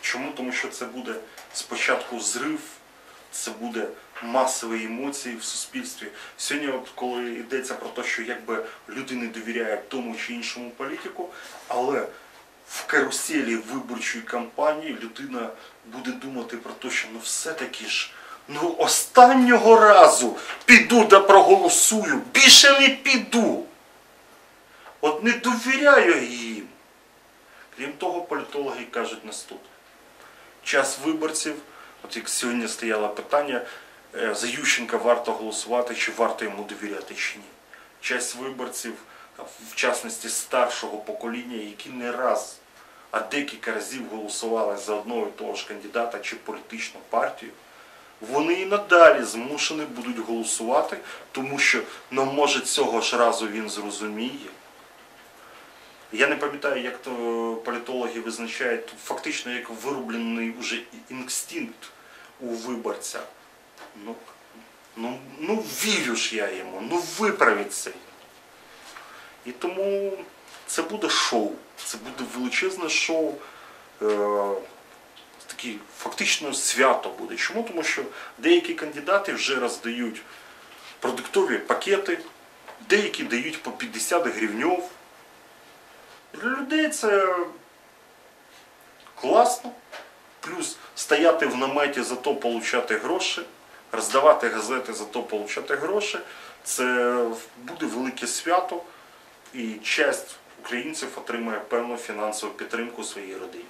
Чому? Тому що це буде спочатку зрив, це буде масові емоції в суспільстві. Сьогодні, от коли йдеться про те, що якби люди не довіряють тому чи іншому політику, але в каруселі виборчої кампанії людина буде думати про те, що ну все-таки ж ну останнього разу піду да проголосую, більше не піду. От не довіряю їм. Крім того, політологи кажуть наступне. Час виборців, от як сьогодні стояло питання, е, за Ющенка варто голосувати, чи варто йому довіряти чи ні. Часть виборців, в частності старшого покоління, які не раз, а декілька разів голосували за одного і того ж кандидата чи політичну партію, вони і надалі змушені будуть голосувати, тому що, ну, може, цього ж разу він зрозуміє. Я не пам'ятаю, як то політологи визначають фактично як вироблений уже інстинкт у виборця. Ну, ну, ну вірю ж я йому, ну виправить це. І тому це буде шоу. Це буде величезне шоу. Е, таке фактично свято буде. Чому? Тому що деякі кандидати вже роздають продуктові пакети, деякі дають по 50 гривньов. Для людей це класно. Плюс стояти в наметі за то получати гроші, роздавати газети за то получати гроші. Це буде велике свято, і честь українців отримає певну фінансову підтримку своїй родині.